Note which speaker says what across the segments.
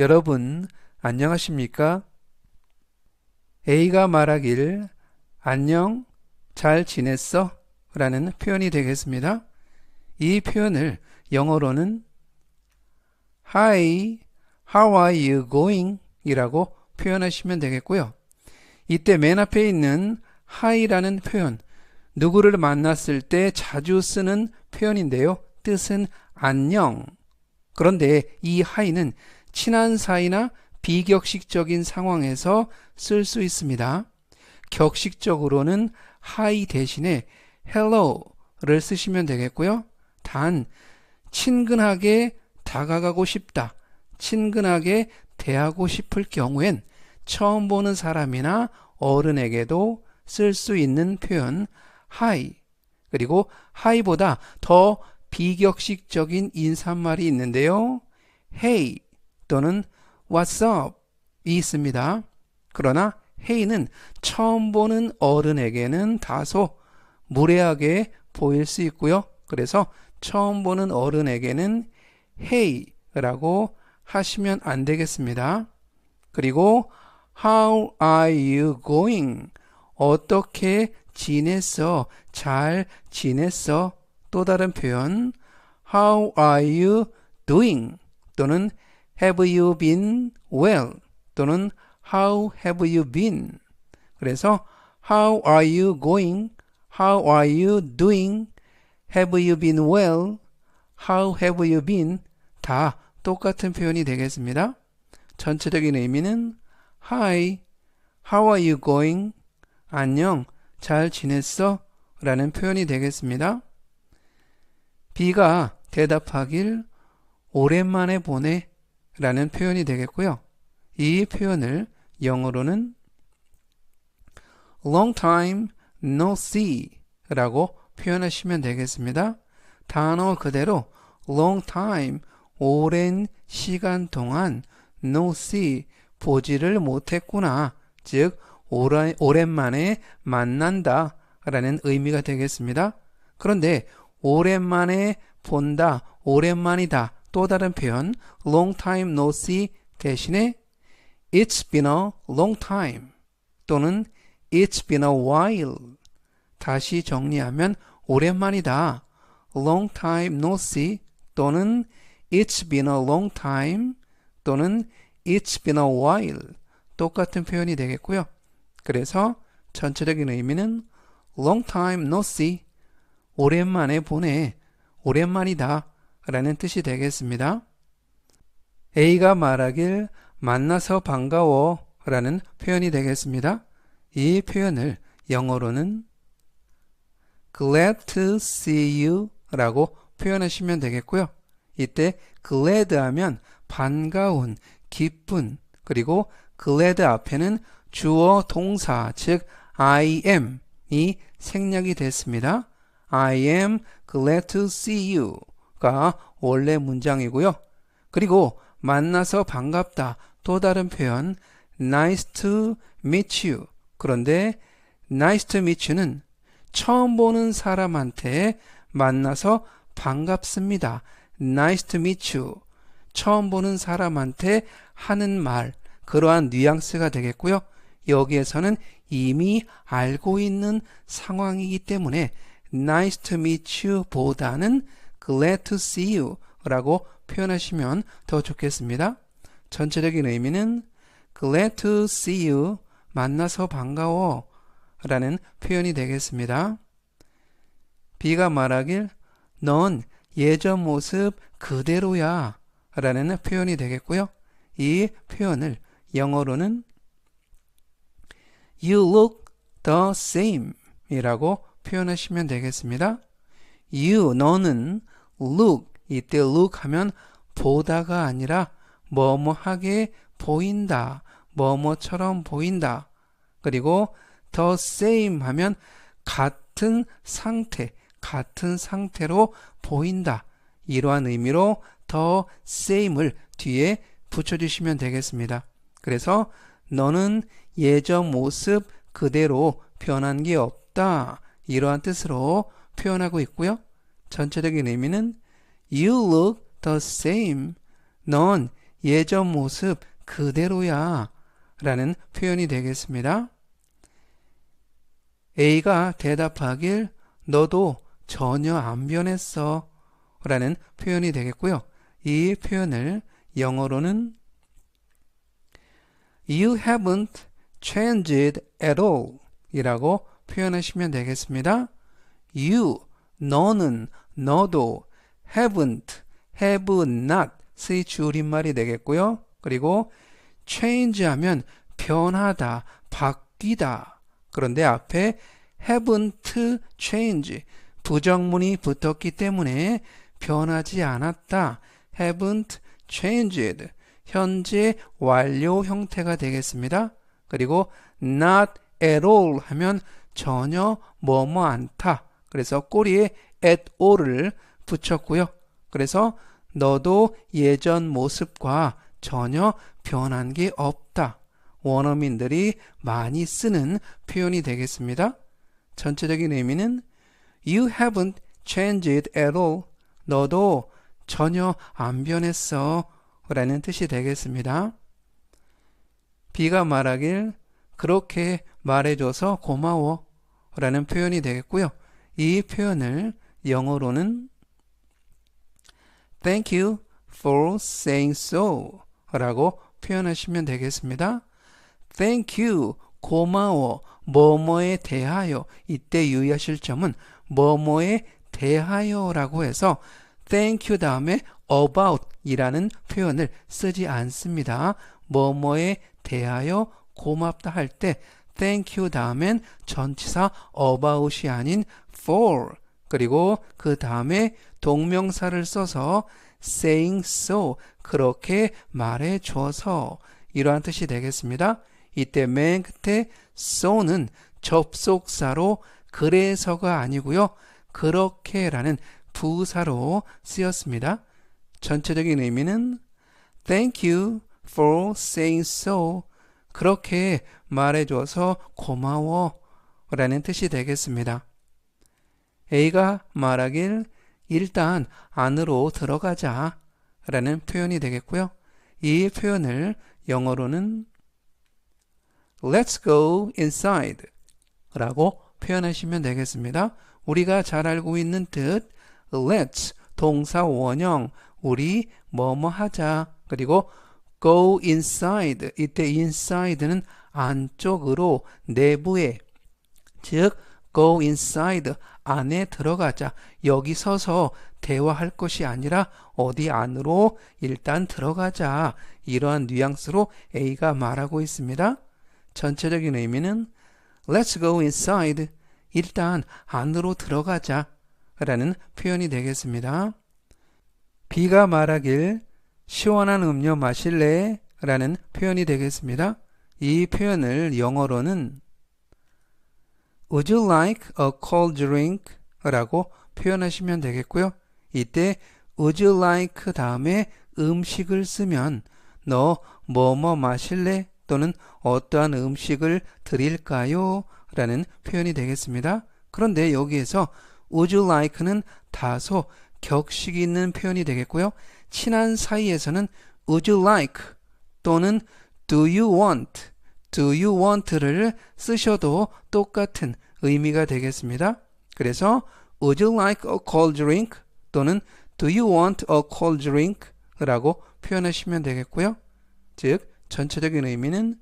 Speaker 1: 여러분, 안녕하십니까? A가 말하길, 안녕, 잘 지냈어? 라는 표현이 되겠습니다. 이 표현을 영어로는 Hi, how are you going? 이라고 표현하시면 되겠고요. 이때 맨 앞에 있는 hi라는 표현, 누구를 만났을 때 자주 쓰는 표현인데요. 뜻은 안녕. 그런데 이 hi는 친한 사이나 비격식적인 상황에서 쓸 수 있습니다. 격식적으로는 hi 대신에 hello를 쓰시면 되겠고요. 단 친근하게 다가가고 싶다, 친근하게 대하고 싶을 경우엔 처음 보는 사람이나 어른에게도 쓸 수 있는 표현 hi 그리고 hi보다 더 비격식적인 인사말이 있는데요. hey 또는 what's up 이 있습니다. 그러나 hey는 처음 보는 어른에게는 다소 무례하게 보일 수 있고요. 그래서 처음 보는 어른에게는 hey라고 하시면 안 되겠습니다. 그리고 how are you going? 어떻게 지냈어? 잘 지냈어? 또 다른 표현 how are you doing? 또는 have you been well? 또는 how have you been? 그래서 how are you going? how are you doing? have you been well? how have you been? 다 똑같은 표현이 되겠습니다. 전체적인 의미는 Hi, how are you going? 안녕, 잘 지냈어? 라는 표현이 되겠습니다. B가 대답하길 오랜만에 보내 라는 표현이 되겠고요. 이 표현을 영어로는 long time no see 라고 표현하시면 되겠습니다. 단어 그대로 long time 오랜 시간 동안 no see 보지를 못했구나. 즉 오랜만에 만난다 라는 의미가 되겠습니다. 그런데 오랜만에 본다, 오랜만이다 또 다른 표현 long time no see 대신에 it's been a long time 또는 it's been a while 다시 정리하면 오랜만이다 long time no see 또는 It's been a long time 또는 It's been a while 똑같은 표현이 되겠고요. 그래서 전체적인 의미는 long time no see 오랜만에 보내 오랜만이다 라는 뜻이 되겠습니다. A가 말하길 만나서 반가워 라는 표현이 되겠습니다. 이 표현을 영어로는 glad to see you 라고 표현하시면 되겠고요. 이때 glad 하면 반가운, 기쁜, 그리고 glad 앞에는 주어 동사, 즉 I am이 생략이 됐습니다. I am glad to see you 가 원래 문장이고요. 그리고 만나서 반갑다. 또 다른 표현 nice to meet you. 그런데 nice to meet you는 처음 보는 사람한테 만나서 반갑습니다. Nice to meet you. 처음 보는 사람한테 하는 말, 그러한 뉘앙스가 되겠고요. 여기에서는 이미 알고 있는 상황이기 때문에 nice to meet you 보다는 glad to see you 라고 표현하시면 더 좋겠습니다. 전체적인 의미는 glad to see you 만나서 반가워 라는 표현이 되겠습니다. B가 말하길 넌 예전 모습 그대로야 라는 표현이 되겠고요. 이 표현을 영어로는 You look the same 이라고 표현하시면 되겠습니다. You, 너는 look, 이때 look 하면 보다가 아니라 뭐뭐하게 보인다, 뭐뭐처럼 보인다. 그리고 the same 하면 같은 상태, 같은 상태로 보인다. 이러한 의미로 더 same을 뒤에 붙여주시면 되겠습니다. 그래서 너는 예전 모습 그대로 변한 게 없다. 이러한 뜻으로 표현하고 있고요. 전체적인 의미는 You look the same. 넌 예전 모습 그대로야 라는 표현이 되겠습니다. A가 대답하길 너도 전혀 안 변했어 라는 표현이 되겠고요. 이 표현을 영어로는 You haven't changed at all 이라고 표현하시면 되겠습니다. You, 너는, 너도 haven't, have not 의 줄임말이 되겠고요. 그리고 change 하면 변하다, 바뀌다. 그런데 앞에 haven't change 부정문이 붙었기 때문에 변하지 않았다. haven't changed 현재 완료 형태가 되겠습니다. 그리고 not at all 하면 전혀 뭐뭐 않다. 그래서 꼬리에 at all을 붙였고요. 그래서 너도 예전 모습과 전혀 변한 게 없다. 원어민들이 많이 쓰는 표현이 되겠습니다. 전체적인 의미는 You haven't changed at all. 너도 전혀 안 변했어. 라는 뜻이 되겠습니다. B가 말하길 그렇게 말해줘서 고마워 라는 표현이 되겠고요. 이 표현을 영어로는 Thank you for saying so 라고 표현하시면 되겠습니다. Thank you, 고마워, 뭐뭐에 대하여 이때 유의하실 점은 뭐뭐에 대하여 라고 해서 thank you 다음에 about 이라는 표현을 쓰지 않습니다. 뭐뭐에 대하여 고맙다 할 때 thank you 다음엔 전치사 about이 아닌 for 그리고 그 다음에 동명사를 써서 saying so 그렇게 말해 줘서 이러한 뜻이 되겠습니다. 이때 맨 끝에 so는 접속사로 그래서가 아니고요. 그렇게라는 부사로 쓰였습니다. 전체적인 의미는 Thank you for saying so. 그렇게 말해줘서 고마워. 라는 뜻이 되겠습니다. A가 말하길 일단 안으로 들어가자. 라는 표현이 되겠고요. 이 표현을 영어로는 Let's go inside 라고 표현하시면 되겠습니다. 우리가 잘 알고 있는 뜻 let's 동사 원형 우리 뭐뭐 하자 그리고 go inside 이때 inside는 안쪽으로 내부에 즉 go inside 안에 들어가자 여기 서서 대화할 것이 아니라 어디 안으로 일단 들어가자 이러한 뉘앙스로 A가 말하고 있습니다. 전체적인 의미는 Let's go inside. 일단 안으로 들어가자. 라는 표현이 되겠습니다. B가 말하길 시원한 음료 마실래? 라는 표현이 되겠습니다. 이 표현을 영어로는 Would you like a cold drink? 라고 표현하시면 되겠고요. 이때 Would you like 다음에 음식을 쓰면 너 뭐뭐 마실래? 또는 어떠한 음식을 드릴까요? 라는 표현이 되겠습니다. 그런데 여기에서 would you like는 다소 격식 있는 표현이 되겠고요. 친한 사이에서는 would you like 또는 do you want, do you want를 쓰셔도 똑같은 의미가 되겠습니다. 그래서 would you like a cold drink 또는 do you want a cold drink 라고 표현하시면 되겠고요. 즉 전체적인 의미는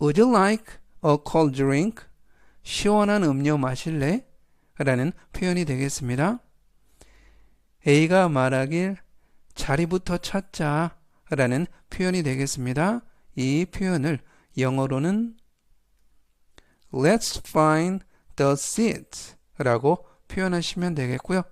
Speaker 1: Would you like a cold drink? 시원한 음료 마실래? 라는 표현이 되겠습니다. A가 말하길 자리부터 찾자 라는 표현이 되겠습니다. 이 표현을 영어로는 Let's find the seats 라고 표현하시면 되겠고요.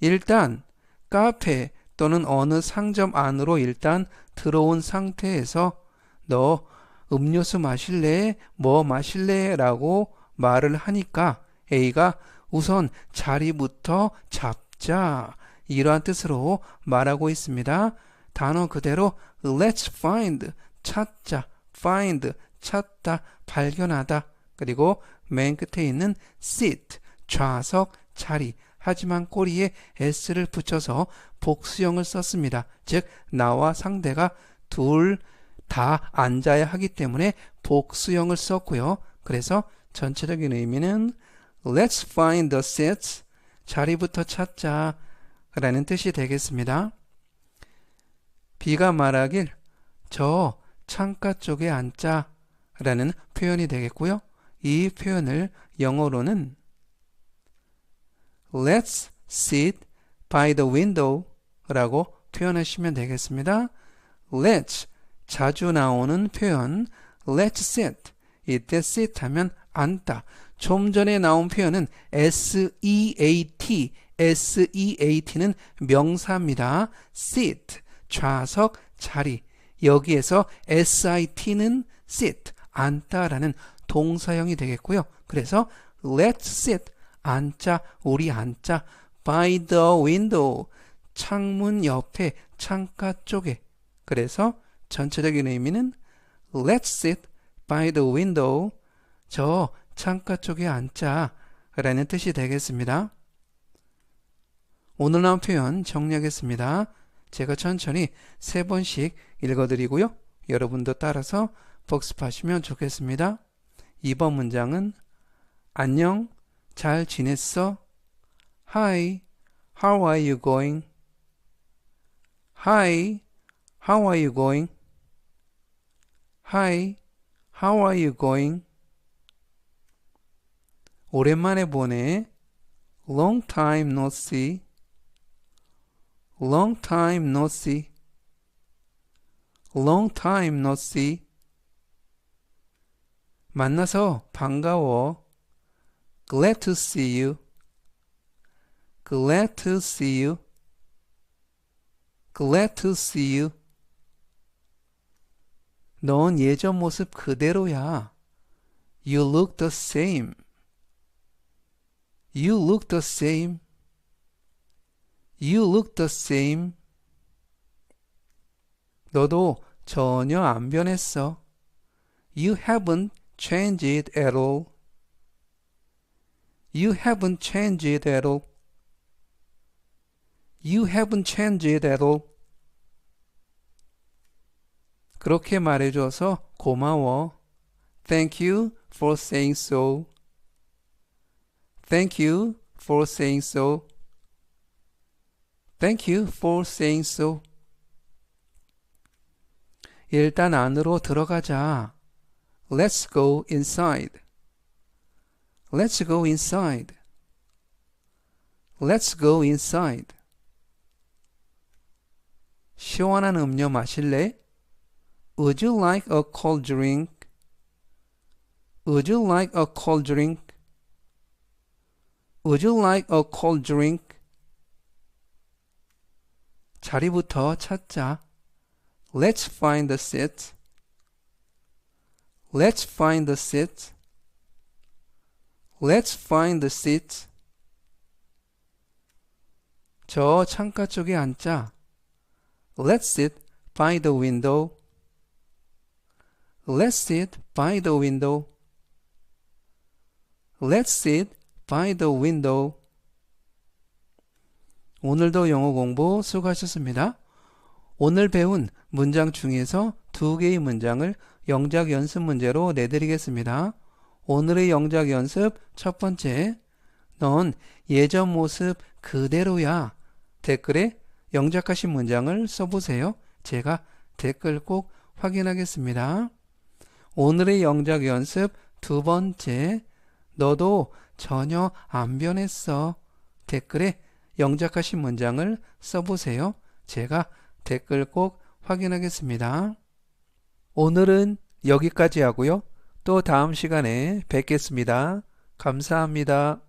Speaker 1: 일단 카페 또는 어느 상점 안으로 일단 들어온 상태에서 너 음료수 마실래? 뭐 마실래? 라고 말을 하니까 A가 우선 자리부터 잡자. 이러한 뜻으로 말하고 있습니다. 단어 그대로 let's find 찾자 find 찾다 발견하다 그리고 맨 끝에 있는 sit 좌석 자리 하지만 꼬리에 s를 붙여서 복수형을 썼습니다. 즉 나와 상대가 둘 다 앉아야 하기 때문에 복수형을 썼고요. 그래서 전체적인 의미는 Let's find the seats. 자리부터 찾자. 라는 뜻이 되겠습니다. B가 말하길 저 창가 쪽에 앉자. 라는 표현이 되겠고요. 이 표현을 영어로는 Let's sit by the window 라고 표현하시면 되겠습니다. Let's 자주 나오는 표현 Let's sit 이때 sit 하면 앉다 좀 전에 나온 표현은 S-E-A-T S-E-A-T는 명사입니다. sit 좌석 자리 여기에서 S-I-T는 sit 앉다라는 동사형이 되겠고요. 그래서 let's sit 앉자 우리 앉자 by the window 창문 옆에 창가 쪽에 그래서 전체적인 의미는 let's sit by the window 저 창가 쪽에 앉자 라는 뜻이 되겠습니다. 오늘 나온 표현 정리하겠습니다. 제가 천천히 세 번씩 읽어드리고요. 여러분도 따라서 복습하시면 좋겠습니다. 2번 문장은 안녕, 잘 지냈어? Hi, how are you going? Hi, how are you going? Hi, how are you going? 오랜만에 보네. Long time no see. Long time no see. Long time no see. 만나서 반가워. Glad to see you. Glad to see you. Glad to see you. 넌 예전 모습 그대로야. You look the same. You look the same. You look the same. 너도 전혀 안 변했어. You haven't changed at all. You haven't changed at all. You haven't changed at all. 그렇게 말해줘서 고마워. Thank you for saying so. Thank you for saying so. Thank you for saying so. 일단 안으로 들어가자. Let's go inside. Let's go inside. Let's go inside. 시원한 음료 마실래? Would you like a cold drink? Would you like a cold drink? Would you like a cold drink? 자리부터 찾자. Let's find the seat. Let's find the seat. Let's find the seat. 저 창가 쪽에 앉자. Let's sit by the window. Let's sit by the window. Let's sit by the window. 오늘도 영어 공부 수고하셨습니다. 오늘 배운 문장 중에서 두 개의 문장을 영작 연습 문제로 내드리겠습니다. 오늘의 영작 연습 첫 번째. 넌 예전 모습 그대로야. 댓글에 영작하신 문장을 써보세요. 제가 댓글 꼭 확인하겠습니다. 오늘의 영작 연습 두 번째. 너도 전혀 안 변했어. 댓글에 영작하신 문장을 써보세요. 제가 댓글 꼭 확인하겠습니다. 오늘은 여기까지 하고요. 또 다음 시간에 뵙겠습니다. 감사합니다.